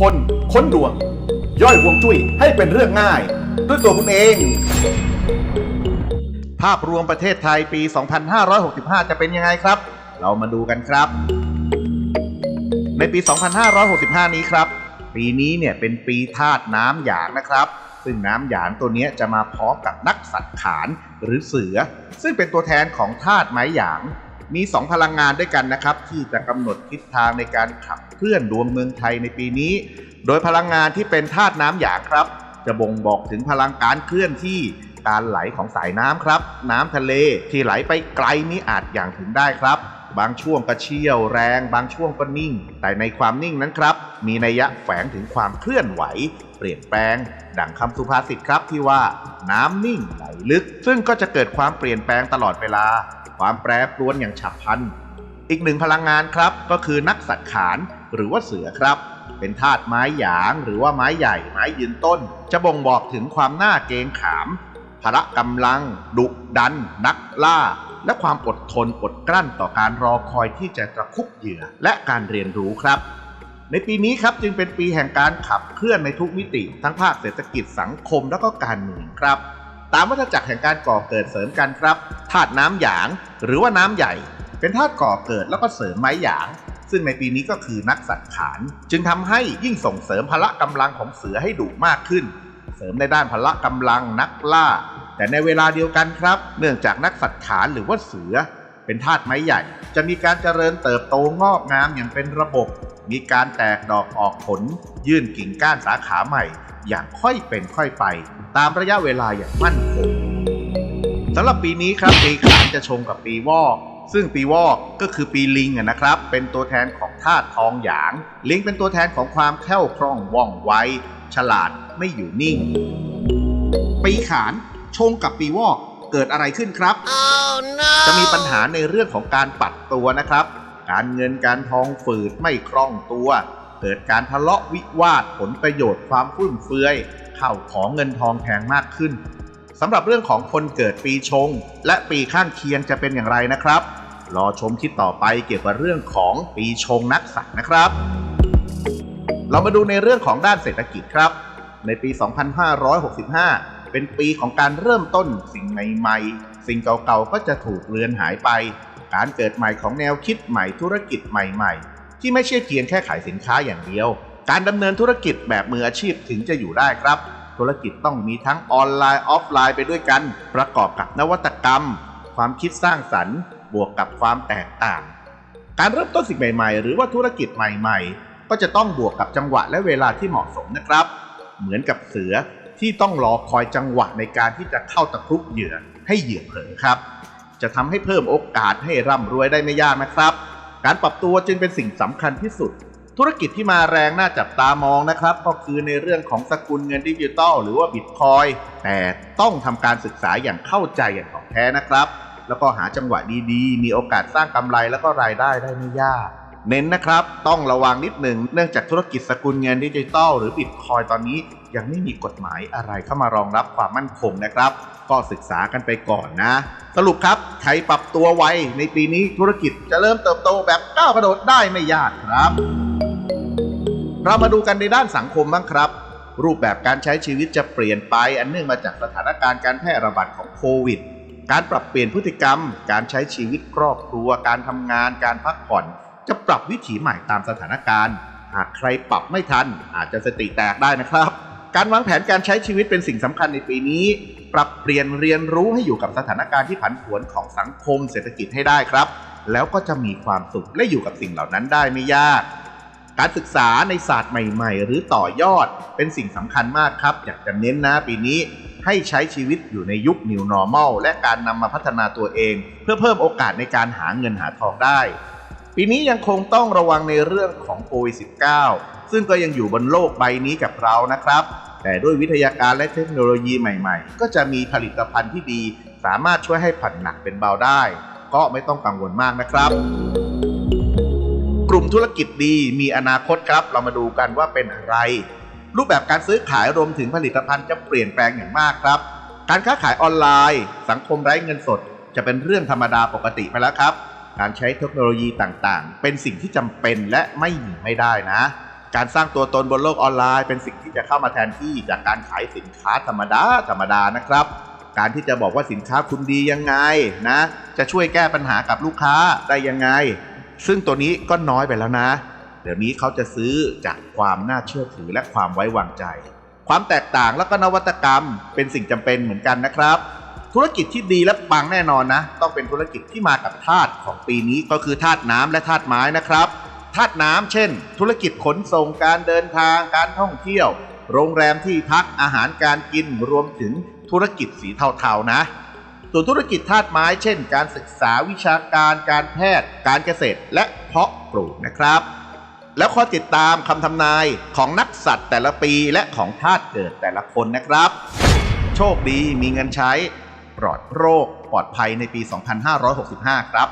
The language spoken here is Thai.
คนค้นดวง ย่อยห่วงจุ้ยให้เป็นเรื่องง่าย ด้วยตัวคุณเอง ภาพรวมประเทศไทยปี 2565 จะเป็นยังไงครับ เรามาดูกันครับ ในปี 2565 นี้ครับ ปีนี้เนี่ยเป็นปีธาตุน้ำหยางนะครับ ซึ่งน้ำหยางตัวนี้จะมาพร้อมกับนักสัตว์ขานหรือเสือ ซึ่งเป็นตัวแทนของธาตุไม้หยาง มี 2 พลังงานด้วยกันนะครับ ที่จะกำหนดทิศทางในการขับเคลื่อนดวงเมืองไทยในปีนี้ โดยพลังงานที่เป็นธาตุน้ำหยางครับ จะบ่งบอกถึงพลังการเคลื่อนที่การไหลของสายน้ำครับ น้ำทะเลที่ไหลไปไกลนี้อาจอย่างถึงได้ครับ บางช่วงก็เชี่ยวแรง บางช่วงก็นิ่ง แต่ในความนิ่งนั้นครับ มีนัยยะแฝงถึงความเคลื่อนไหว เปลี่ยนแปลง ดังคำสุภาษิตครับที่ว่า น้ำนิ่งไหลลึก ซึ่งก็จะเกิดความเปลี่ยนแปลงตลอดเวลา ความแปรปรวนอย่างฉับพลัน อีกหนึ่งพลังงานครับ ก็คือนักสัตว์ขานหรือว่าเสือครับ เป็นธาตุไม้หยางหรือว่าไม้ใหญ่ไม้ยืนต้น จะบ่งบอกถึงความน่าเกงขาม พละกำลัง ดุดัน นักล่า และความอดทนอดกลั้นต่อการรอคอยที่จะตะคุบเหยื่อและการเรียนรู้ครับในปีนี้ครับจึงเป็นปีแห่งการขับเคลื่อนในทุกมิติ ทั้งภาคเศรษฐกิจสังคมและก็การเมืองครับ ตามวัฏจักรแห่งการก่อเกิดเสริมกันครับธาตุน้ำหยาง หรือว่าน้ำใหญ่ เป็นธาตุก่อเกิดแล้วก็เสริมไม้หยาง ซึ่งในปีนี้ก็คือนักสัตว์ขาน จึงทำให้ยิ่งส่งเสริมพละกำลังของเสือให้ดุมากขึ้น เสริมในด้านพละกำลังนักล่า แต่ในเวลาเดียวกันครับ เนื่องจากนักสัตว์ขานหรือว่าเสือ เป็นธาตุไม้ใหญ่ จะมีการเจริญเติบโตงอกงามอย่างเป็นระบบ มีการแตกดอกออกผล ยื่นกิ่งก้านสาขาใหม่ อย่างค่อยเป็นค่อยไป ตามระยะเวลาอย่างมั่นคงสำหรับปีนี้ครับปีขานจะชงกับปีวอก ซึ่งปีวอกก็คือปีลิงอะนะครับ เป็นตัวแทนของธาตุทองหยาง ลิงเป็นตัวแทนของความแคล่วคล่องว่องไวฉลาดไม่อยู่นิ่ง ปีขานชงกับปีวอกเกิดอะไรขึ้นครับจะมีปัญหาในเรื่องของการปัดตัวนะครับ การเงินการทองฝืดไม่คล่องตัว เกิดการทะเลาะวิวาทผลประโยชน์ความฟุ่มเฟือยเข้าของเงินทองแพงมากขึ้นสำหรับเรื่องของคนเกิดปีชง และปีข้างเคียงจะเป็นอย่างไรนะครับ รอชมคลิปต่อไปเกี่ยวกับเรื่องของปีชงนักสัตว์นะครับ เรามาดูในเรื่องของด้านเศรษฐกิจครับ ในปี 2565 เป็นปีของการเริ่มต้นสิ่งใหม่ๆ สิ่งเก่าๆ ก็จะถูกเลือนหายไป การเกิดใหม่ของแนวคิดใหม่ธุรกิจใหม่ๆ ที่ไม่ใช่เพียงแค่ขายสินค้าอย่างเดียว การดำเนินธุรกิจแบบมืออาชีพถึงจะอยู่ได้ครับ ธุรกิจต้องมีทั้งออนไลน์ออฟไลน์ไปด้วยกัน ประกอบกับนวัตกรรม ความคิดสร้างสรรค์ บวกกับความแตกต่าง การเริ่มต้นสิ่งใหม่ ๆ หรือว่าธุรกิจใหม่ ๆ ก็จะต้องบวกกับจังหวะและเวลาที่เหมาะสมนะครับ เหมือนกับเสือที่ต้องรอคอยจังหวะในการที่จะเข้าตะครุบเหยื่อให้เหยื่อเผลอครับ จะทำให้เพิ่มโอกาสให้ร่ำรวยได้ไม่ยากนะครับ การปรับตัวจึงเป็นสิ่งสำคัญที่สุด ธุรกิจที่มาแรงน่าจับตามองนะครับ ก็คือในเรื่องของสกุลเงินดิจิตอลหรือว่าบิตคอยแต่ต้องทำการศึกษาอย่างเข้าใจอย่างถ่องแท้นะครับ แล้วก็หาจังหวะดีๆ มีโอกาสสร้างกำไรแล้วก็รายได้ได้ไม่ยาก เน้นนะครับ ต้องระวังนิดหนึ่งเนื่องจากธุรกิจสกุลเงินดิจิตอลหรือบิตคอยตอนนี้ยังไม่มีกฎหมายอะไรเข้ามารองรับความมั่นคงนะครับ ก็ศึกษากันไปก่อนนะ สรุปครับใครปรับตัวไวในปีนี้ธุรกิจจะเริ่มเติบโตแบบก้าวกระโดดได้ไม่ยากครับ เรามาดูกันในด้านสังคมบ้างครับ รูปแบบการใช้ชีวิตจะเปลี่ยนไป อันเนื่องมาจากสถานการณ์การแพร่ระบาดของโควิด การปรับเปลี่ยนพฤติกรรม การใช้ชีวิตครอบครัว การทำงาน การพักผ่อน จะปรับวิถีใหม่ตามสถานการณ์หากใครปรับไม่ทันอาจจะสติแตกได้นะครับ การวางแผนการใช้ชีวิตเป็นสิ่งสำคัญในปีนี้ ปรับเปลี่ยนเรียนรู้ให้อยู่กับสถานการณ์ที่ผันผวนของสังคมเศรษฐกิจให้ได้ครับ แล้วก็จะมีความสุขและอยู่กับสิ่งเหล่านั้นได้ไม่ยาก การศึกษาในศาสตร์ใหม่ๆ หรือต่อยอดเป็นสิ่งสำคัญมากครับ อยากจะเน้นนะปีนี้ให้ใช้ชีวิตอยู่ในยุค New Normal และการนำมาพัฒนาตัวเอง เพื่อเพิ่มโอกาสในการหาเงินหาทองได้ ปีนี้ยังคงต้องระวังในเรื่องของโควิด -19 ซึ่งก็ยังอยู่บนโลกใบนี้กับเรานะครับ แต่ด้วยวิทยาการและเทคโนโลยีใหม่ๆ ก็จะมีผลิตภัณฑ์ที่ดี สามารถช่วยให้ผ่อนหนักเป็นเบาได้ ก็ไม่ต้องกังวลมากนะครับ กลุ่มธุรกิจดีมีอนาคตครับ เรามาดูกันว่าเป็นอะไร รูปแบบการซื้อขายรวมถึงผลิตภัณฑ์จะเปลี่ยนแปลงอย่างมากครับ การค้าขายออนไลน์ สังคมไร้เงินสด จะเป็นเรื่องธรรมดาปกติไปแล้วครับ การใช้เทคโนโลยีต่างๆ เป็นสิ่งที่จำเป็นและไม่หนีไม่ได้นะ การสร้างตัวตนบนโลกออนไลน์ เป็นสิ่งที่จะเข้ามาแทนที่จากการขายสินค้าธรรมดาธรรมดานะครับ การที่จะบอกว่าสินค้าคุณดียังไงนะ จะช่วยแก้ปัญหากับลูกค้าได้ยังไง ซึ่งตัวนี้ก็น้อยไปแล้วนะ เดี๋ยวนี้เขาจะซื้อจากความน่าเชื่อถือและความไว้วางใจ ความแตกต่างและก็นวัตกรรม เป็นสิ่งจำเป็นเหมือนกันนะครับ ธุรกิจที่ดีและปังแน่นอนนะ ต้องเป็นธุรกิจที่มากับธาตุของปีนี้ก็คือธาตุน้ำและธาตุไม้นะครับ ธาตุน้ำเช่น ธุรกิจขนส่งการเดินทางการท่องเที่ยว โรงแรมที่พักอาหารการกินรวมถึงธุรกิจสีเทาๆนะส่วนธุรกิจธาตุไม้เช่น การศึกษาวิชาการการแพทย์ การเกษตร และเพาะปลูกนะครับ แล้วคอยติดตามคำทำนายของนักสัตว์แต่ละปีและของธาตุเกิดแต่ละคนนะครับ โชคดีมีเงินใช้ ปลอดโรคปลอดภัยในปี 2565 ครับ